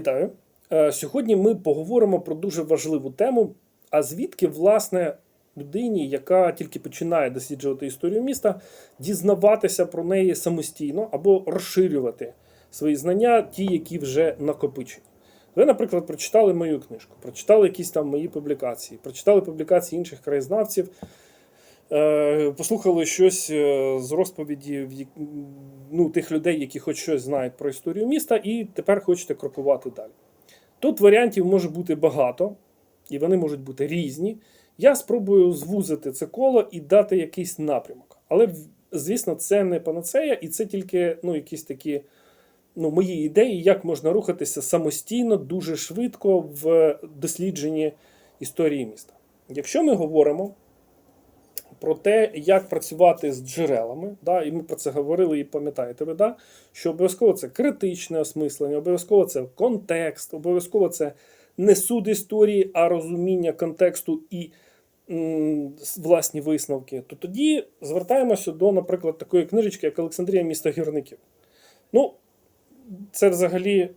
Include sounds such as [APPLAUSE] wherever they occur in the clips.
Вітаю. Е, Сьогодні ми поговоримо про дуже важливу тему. А звідки, власне, людині, яка тільки починає досліджувати історію міста, дізнаватися про неї самостійно або розширювати свої знання, ті, які вже накопичені. Ви, наприклад, прочитали мою книжку, прочитали якісь там мої публікації, прочитали публікації інших краєзнавців, послухали щось е, з розповіді ну, тих людей, які хоч щось знають про історію міста, і тепер хочете крокувати далі. Тут варіантів може бути багато, і вони можуть бути різні. Я спробую звузити це коло і дати якийсь напрямок. Але, звісно, це не панацея, і це тільки ну, якісь такі ну, мої ідеї, як можна рухатися самостійно, дуже швидко в дослідженні історії міста. Якщо ми говоримо про те, як працювати з джерелами, да, і ми про це говорили і пам'ятаєте ви, да, що обов'язково це критичне осмислення, обов'язково це контекст, обов'язково це не суд історії, а розуміння контексту і м, власні висновки, то тоді звертаємося до, наприклад, такої книжечки, як Олександрія міста гірників. Ну, це взагалі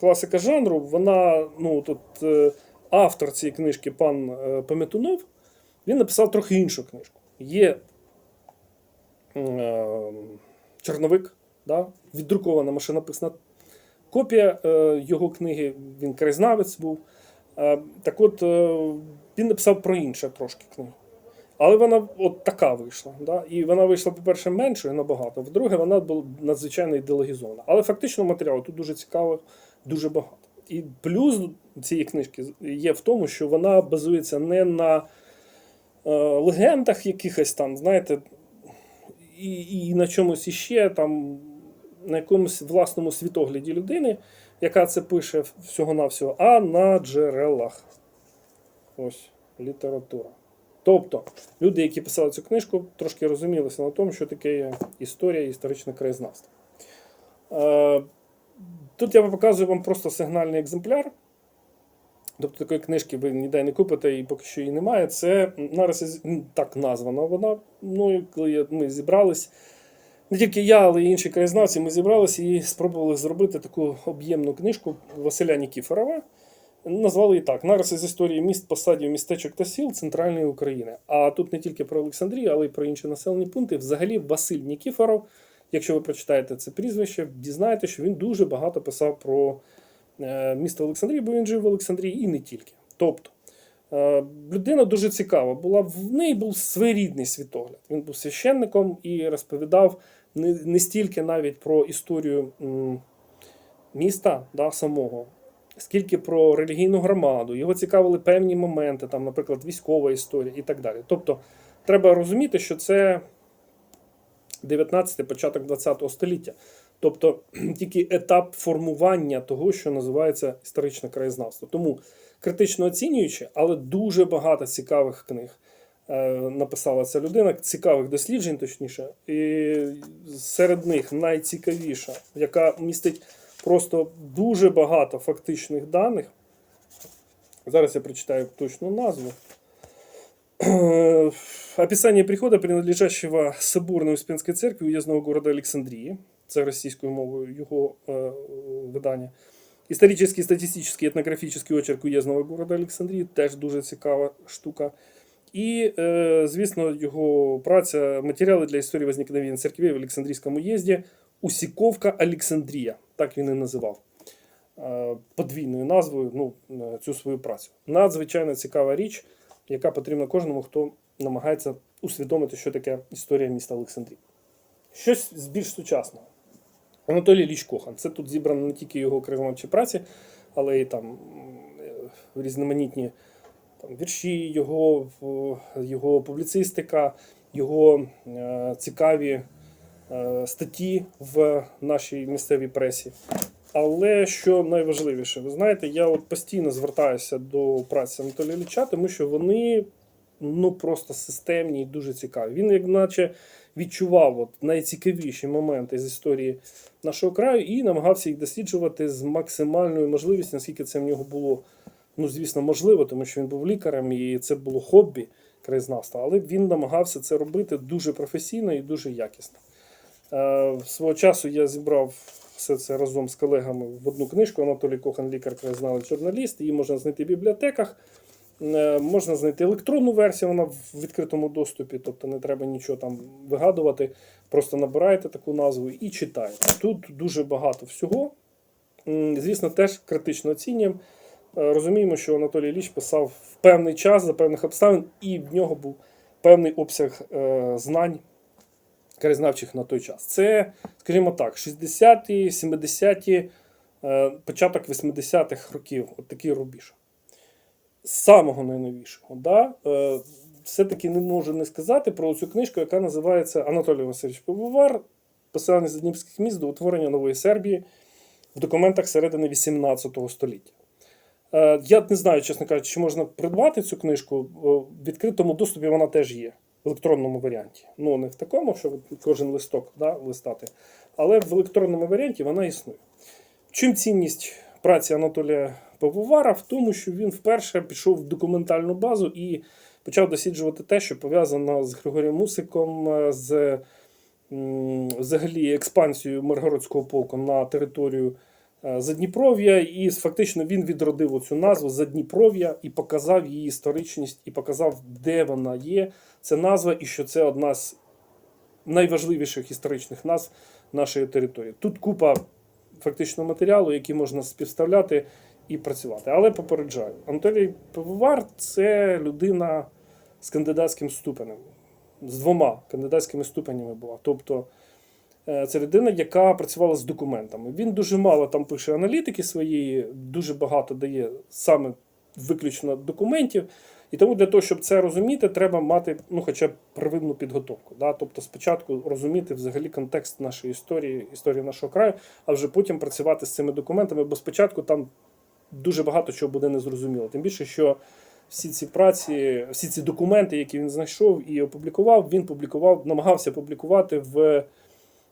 класика жанру. Вона, ну, тут е, автор цієї книжки, пан е, Пам'ятунов, він написав трохи іншу книжку. Є е, чорновик, да, віддрукована машинописна копія е, його книги, він краєзнавець був. Е, так от, він написав про інше трошки книгу. Але вона от така вийшла. Да? І вона вийшла, по-перше, меншою набагато, по-друге, вона була надзвичайно ідеологізована. Але фактично матеріалу тут дуже цікаво, дуже багато. І плюс цієї книжки є в тому, що вона базується не на легендах якихось там, знаєте, і, і на чомусь іще, там, на якомусь власному світогляді людини, яка це пише всього-навсього, а на джерелах. Ось література. Тобто, люди, які писали цю книжку, трошки розумілися на тому, що таке історія і історичне краєзнавство. Е, Тут я показую вам просто сигнальний екземпляр. Тобто такої книжки ви ніде не купите і поки що її немає. Це нараз так названа вона. Ну, коли ми зібрались. Не тільки я, але й інші краєзнавці, ми зібралися і спробували зробити таку об'ємну книжку Василя Нікіфорова. Назвали її так: Нарис із історії міст, посадів, містечок та сіл Центральної України. А тут не тільки про Олександрію, але й про інші населені пункти. Взагалі, Василь Нікіфоров, якщо ви прочитаєте це прізвище, дізнаєте, що він дуже багато писав про е, місто Олександрію, бо він жив в Олександрії і не тільки. Тобто, е, людина дуже цікава була, в неї був своєрідний світогляд. Він був священником і розповідав не, не стільки навіть про історію міста да, самого, скільки про релігійну громаду. Його цікавили певні моменти, там, наприклад, військова історія і так далі. Тобто, треба розуміти, що це 19 початок 20 століття. Тобто [CLEARS THROAT] тільки етап формування того, що називається історичне краєзнавство. Тому критично оцінюючи, але дуже багато цікавих книг е, написала ця людина, цікавих досліджень, точніше. І серед них найцікавіша, яка містить просто дуже багато фактичних даних. Зараз я прочитаю точну назву. Описание прихода принадлежащего соборной Успенской церкви уездного города Александрии. Це російською мовою його е, видання. Історичний, статистичний, етнографічний очерк уєзного города Олександрії теж дуже цікава штука. І, е, звісно, його праця матеріали для історії возникновення церквей в Олександрійському уїзді Усіковка Олександрія. Так він і називав. Е, подвійною назвою ну, цю свою працю. Надзвичайно цікава річ, яка потрібна кожному, хто намагається усвідомити, що таке історія міста Олександрії. Щось з більш сучасного. Анатолій Ліч Кохан. Це тут зібрано не тільки його краєзнавчі праці, але й там різноманітні там, вірші, його, його публіцистика, його е, цікаві е, статті в нашій місцевій пресі. Але що найважливіше, ви знаєте, я от постійно звертаюся до праці Анатолія Ліча, тому що вони ну просто системні і дуже цікаві. Він, як наче, відчував от найцікавіші моменти з історії нашого краю і намагався їх досліджувати з максимальною можливістю, наскільки це в нього було, ну звісно, можливо, тому що він був лікарем і це було хобі краєзнавства, але він намагався це робити дуже професійно і дуже якісно. Е, Свого часу я зібрав все це разом з колегами в одну книжку. Анатолій Кохан, лікар, краєзнавець, журналіст. Її можна знайти в бібліотеках. Е, Можна знайти електронну версію, вона в відкритому доступі, тобто не треба нічого там вигадувати. Просто набираєте таку назву і читаєте. Тут дуже багато всього. Звісно, теж критично оцінюємо. Е, Розуміємо, що Анатолій Ілліч писав в певний час за певних обставин, і в нього був певний обсяг е, знань краєзнавчих на той час. Це, скажімо так, 60-ті, 70-ті, е, початок 80-х років, от такий рубіж. Самого найновішого. Да? Е, все-таки не можу не сказати про цю книжку, яка називається Анатолій Васильович Пивовар, поселення з Дніпрських міст до утворення нової Сербії в документах середини 18 століття. Е, Я не знаю, чесно кажучи, чи можна придбати цю книжку. О, В відкритому доступі вона теж є в електронному варіанті. Ну, не в такому, що кожен листок да, листати, але в електронному варіанті вона існує. Чим цінність праці Анатолія Пивовара? В тому, що він вперше пішов в документальну базу і почав досліджувати те, що пов'язано з Григорієм Мусиком, е, з взагалі експансією Миргородського полку на територію е, Задніпров'я, і фактично він відродив оцю назву Задніпров'я і показав її історичність, і показав, де вона є. Це назва, і що це одна з найважливіших історичних назв нашої території. Тут купа фактично матеріалу, який можна співставляти і працювати. Але попереджаю, Анатолій Пивовар це людина з кандидатським ступенем, з двома кандидатськими ступенями була. Тобто е, це людина, яка працювала з документами. Він дуже мало там пише аналітики своєї, дуже багато дає саме виключно документів. І тому для того, щоб це розуміти, треба мати ну, хоча б первинну підготовку. Да? Тобто спочатку розуміти взагалі контекст нашої історії, історії нашого краю, а вже потім працювати з цими документами, бо спочатку там дуже багато чого буде незрозуміло. Тим більше, що всі ці праці, всі ці документи, які він знайшов і опублікував, він публікував, намагався публікувати в,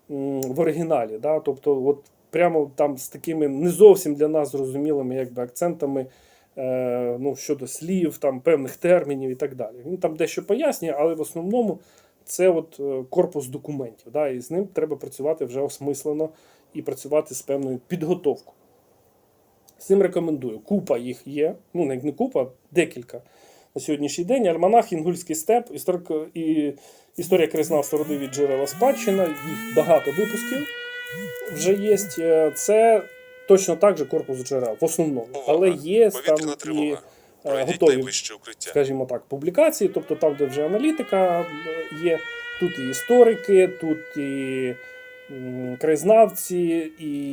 в оригіналі. Да? Тобто, от прямо там з такими не зовсім для нас зрозумілими якби, акцентами ну, щодо слів, там, певних термінів і так далі. Він там дещо пояснює, але в основному це от е, корпус документів. Да? І з ним треба працювати вже осмислено і працювати з певною підготовкою. З цим рекомендую. Купа їх є. Ну, не купа, декілька на сьогоднішній день. Альманах, Інгульський степ, історико, і історія краєзнавства родові джерела спадщина. Їх багато випусків вже є. Е, Це точно так же корпус джерел, в основному. Але є там і е, готові скажімо так, публікації, тобто там, де вже аналітика є, тут і історики, тут і краєзнавці, і!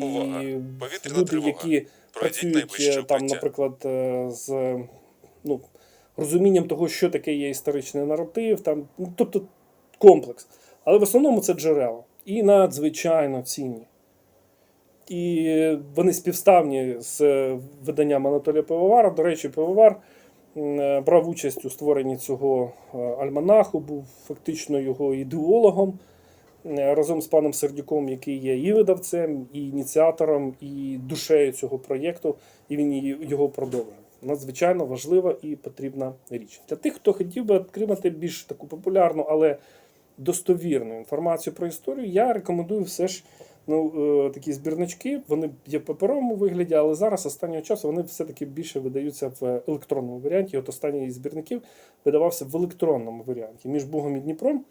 Люди, які Пройдіть працюють е, там, наприклад, е, з ну, розумінням того, що таке є історичний наратив, там, ну, тобто комплекс. Але в основному це джерела. І надзвичайно цінні. І вони співставні з виданням Анатолія Пивовара. До речі, Пивовар е, брав участь у створенні цього е, альманаху, був фактично його ідеологом е, разом з паном Сердюком, який є і видавцем, і ініціатором, і душею цього проєкту, і він його продовжує. Надзвичайно важлива і потрібна річ. Для тих, хто хотів би отримати більш таку популярну, але достовірну інформацію про історію, я рекомендую все ж ну, е, такі збірнички. Вони є в паперовому вигляді, але зараз останнього часу вони все-таки більше видаються в електронному варіанті. От останній із збірників видавався в електронному варіанті між Бугом і Дніпром.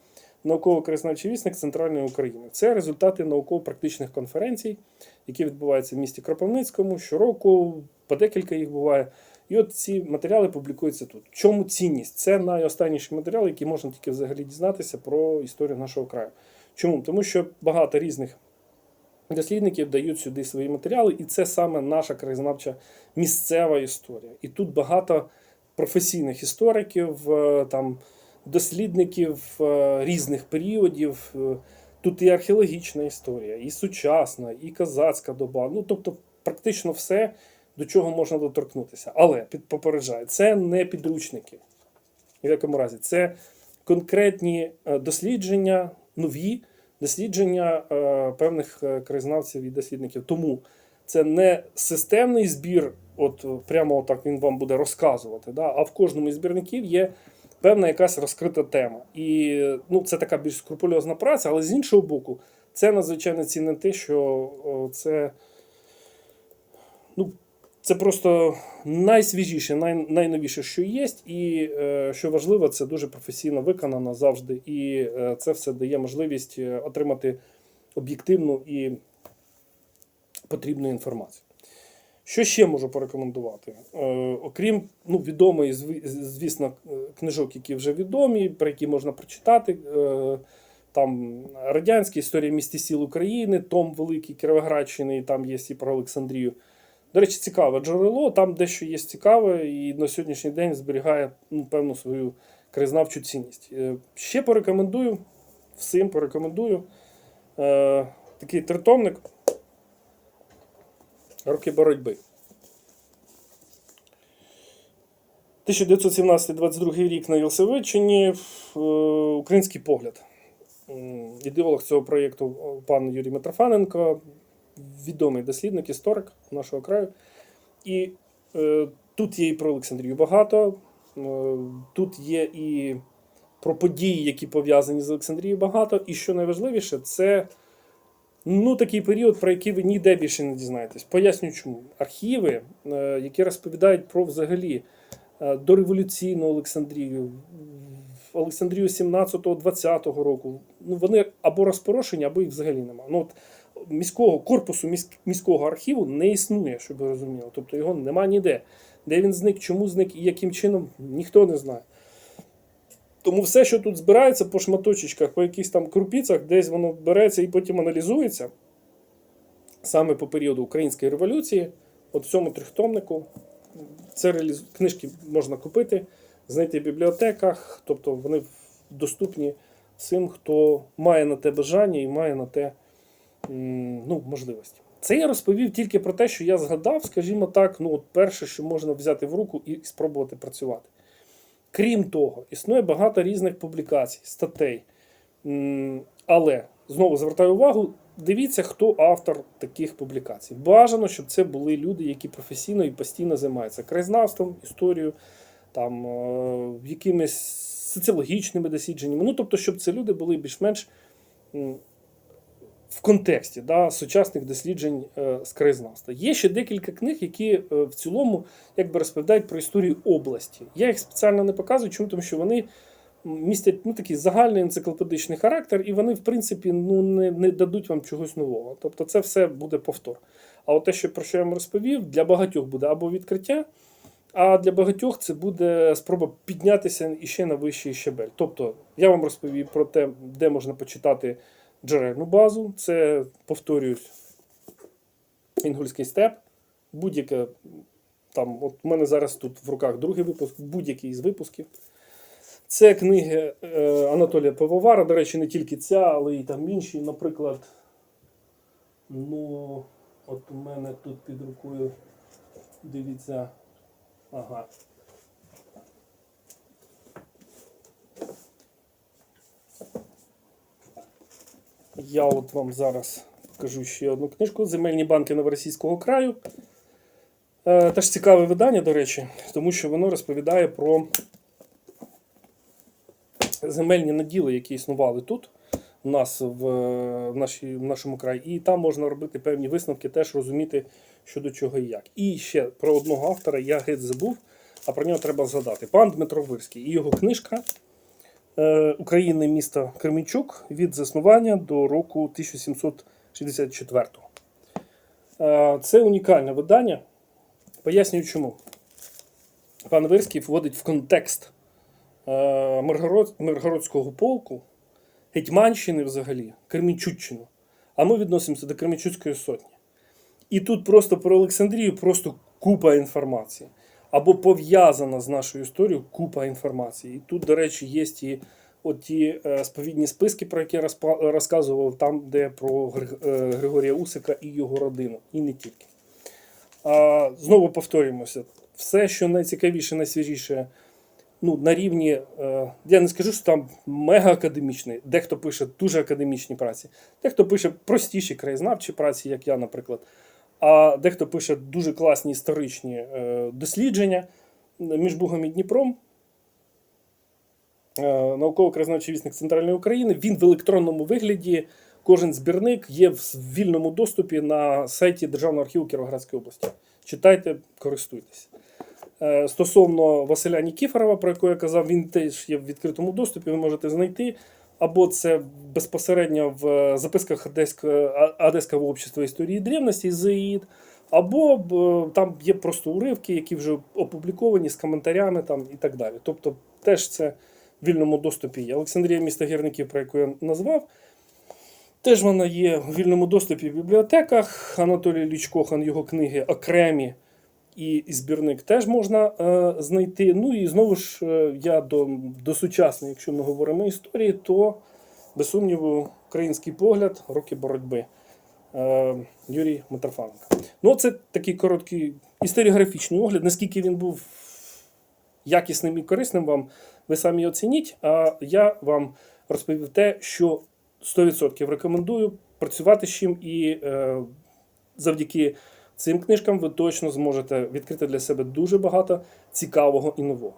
Науково-краєзнавчий вісник Центральної України. Це результати науково-практичних конференцій, які відбуваються в місті Кропивницькому щороку, по декілька їх буває. І от ці матеріали публікуються тут. Чому цінність? Це найостанніші матеріали, які можна тільки взагалі дізнатися про історію нашого краю. Чому? Тому що багато різних дослідників дають сюди свої матеріали, і це саме наша краєзнавча місцева історія. І тут багато професійних істориків, е, там, дослідників е, різних періодів. Е, Тут і археологічна історія, і сучасна, і козацька доба. Ну, тобто, практично все, до чого можна доторкнутися. Але попереджаю, це не підручники. В якому разі, це конкретні дослідження, нові дослідження е, певних е, краєзнавців і дослідників. Тому це не системний збір, от прямо отак він вам буде розказувати. Да? А в кожному із збірників є певна якась розкрита тема. І ну, це така більш скрупульозна праця, але з іншого боку, Це надзвичайно цінне те, що це, ну, це просто найсвіжіше, най, найновіше, що є, і е, що важливо, це дуже професійно виконано завжди. І е, це все дає можливість е, отримати об'єктивну і потрібну інформацію. Що ще можу порекомендувати? Окрім ну, відомої, звісно, книжок, які вже відомі, про які можна прочитати. Там радянська історія місті сіл України, Том Великий Кіровоградщини, і там є і про Олександрію. До речі, цікаве джерело, там дещо є цікаве, і на сьогоднішній день зберігає ну, певну свою краєзнавчу цінність. Е, ще порекомендую, всім порекомендую е, такий тритомник Роки боротьби. 1917-22 рік на Єлсавиччині. е, Український погляд. Ідеолог цього проєкту пан Юрій Митрофаненко, відомий дослідник, історик нашого краю. І е, тут є і про Олександрію багато. е, Тут є і про події, які пов'язані з Олександрією багато. І що найважливіше, це ну, такий період, про який ви ніде більше не дізнаєтесь. Поясню чому. Архіви, е, які розповідають про взагалі е, дореволюційну Олександрію, Олександрію 17-20 року, ну, вони або розпорошені, або їх взагалі немає. Ну, от, міського корпусу міськ- міського архіву не існує, щоб ви розуміли. Тобто його нема ніде. Де він зник, чому зник і яким чином, ніхто не знає. Тому все, що тут збирається по шматочечках, по якихось там крупіцях, десь воно береться і потім аналізується саме по періоду Української революції, от в цьому трьохтомнику. Це реаліз... книжки можна купити, знайти в бібліотеках, тобто вони доступні всім, хто має на те бажання і має на те ну, можливості. Це я розповів тільки про те, що я згадав, скажімо так, ну, от перше, що можна взяти в руку і спробувати працювати. Крім того, існує багато різних публікацій, статей. Але знову звертаю увагу, дивіться, хто автор таких публікацій. Бажано, щоб це були люди, які професійно і постійно займаються краєзнавством, історією, там, е, якимись соціологічними дослідженнями. Ну, тобто, щоб це люди були більш-менш в контексті да, сучасних досліджень е, з краєзнавства. Є ще декілька книг, які е, в цілому якби розповідають про історію області. Я їх спеціально не показую, чому тому що вони містять ну, такий загальний енциклопедичний характер, і вони, в принципі, ну, не, не дадуть вам чогось нового. Тобто це все буде повтор. А от те, що, про що я вам розповів, для багатьох буде або відкриття, а для багатьох це буде спроба піднятися іще на вищий щебель. Тобто, я вам розповів про те, де можна почитати джерельну базу. Це, повторюсь, Інгульський степ, будь-яке. Там, от у мене зараз тут в руках другий випуск, будь-який із випусків. Це книги е, Анатолія Пивовара. До речі, не тільки ця, але і там інші. Наприклад, ну, от у мене тут під рукою, дивіться, ага. Я от вам зараз покажу ще одну книжку Земельні банки Новоросійського краю. Е, Теж цікаве видання, до речі, тому що воно розповідає про земельні наділи, які існували тут, у нас в, в, нашій, в нашому краї, і там можна робити певні висновки, теж розуміти, що до чого і як. І ще про одного автора я геть забув, а про нього треба згадати. Пан Дмитро Вирський і його книжка е, України міста Кременчук від заснування до року 1764. Е, це унікальне видання. Пояснюю чому. Пан Вирський вводить в контекст е, Миргородського полку, Гетьманщини взагалі, Кремінчуччину. А ми відносимося до Кремінчуцької сотні. І тут просто про Олександрію просто купа інформації. Або пов'язана з нашою історією купа інформації. І тут, до речі, є ті, от ті е, сповідні списки, про які я розказував, там, де про е, Григорія Усика і його родину, і не тільки. Знову повторюємося, все, що найцікавіше, найсвіжіше, ну, на рівні, е, я не скажу, що там мега академічний, дехто пише дуже академічні праці, дехто пише простіші краєзнавчі праці, як я, наприклад. А дехто пише дуже класні історичні е, дослідження між Бугом і Дніпром. Е, науково-краєзнавчий вісник Центральної України. Він в електронному вигляді Кожен збірник є в вільному доступі на сайті Державного архіву Кіровоградської області. Читайте, користуйтесь. Е, Стосовно Василя Нікіфорова, про якого я казав, він теж є в відкритому доступі, ви можете знайти. Або це безпосередньо в записках Одеського, Одеського общества історії древності ЗАІД, або там є просто уривки, які вже опубліковані з коментарями там, і так далі. Тобто теж це в вільному доступі є. Олександрія міста гірників, про яку я назвав, теж вона є в вільному доступі в бібліотеках. Анатолій Лічкохан, його книги окремі і, збірник теж можна е, знайти. Ну і знову ж е, я до, до сучасної, якщо ми говоримо історії, то без сумніву український погляд, роки боротьби. Е, Юрій Митрофаненко. Ну, це такий короткий історіографічний огляд. Наскільки він був якісним і корисним вам, ви самі оцініть. А я вам розповів те, що 100% рекомендую працювати з чим і е, завдяки цим книжкам ви точно зможете відкрити для себе дуже багато цікавого і нового.